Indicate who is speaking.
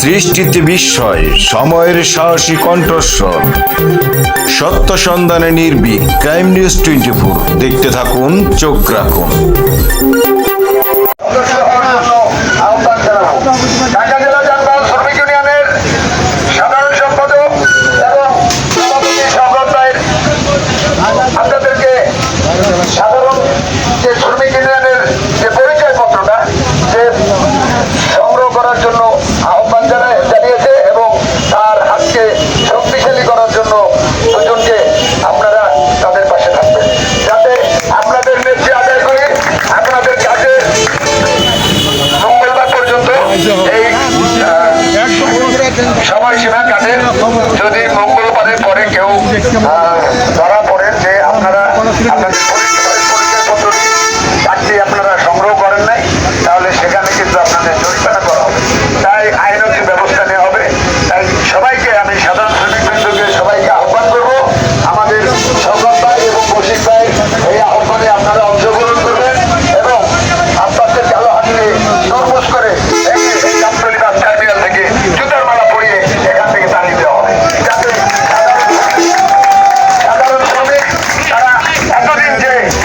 Speaker 1: সৃষ্টিতে বিস্ময়, সময়ের সাহসী কণ্ঠস্বর। সত্য সন্ধানে নির্বিক ক্রাইম নিউজ টোয়েন্টি ফোর। দেখতে থাকুন, চোখ রাখুন।
Speaker 2: শক্তিশালী করার জন্য দুজনকে আপনারা তাদের পাশে থাকবেন। যাতে আপনাদের নেত্রী আদায় করে আপনাদের কাজে মঙ্গলবার পর্যন্ত এই সময়সীমা কাটে। যদি মঙ্গলবারের পরে কেউ ধরা পড়েন যে আপনারা আপনাদের যে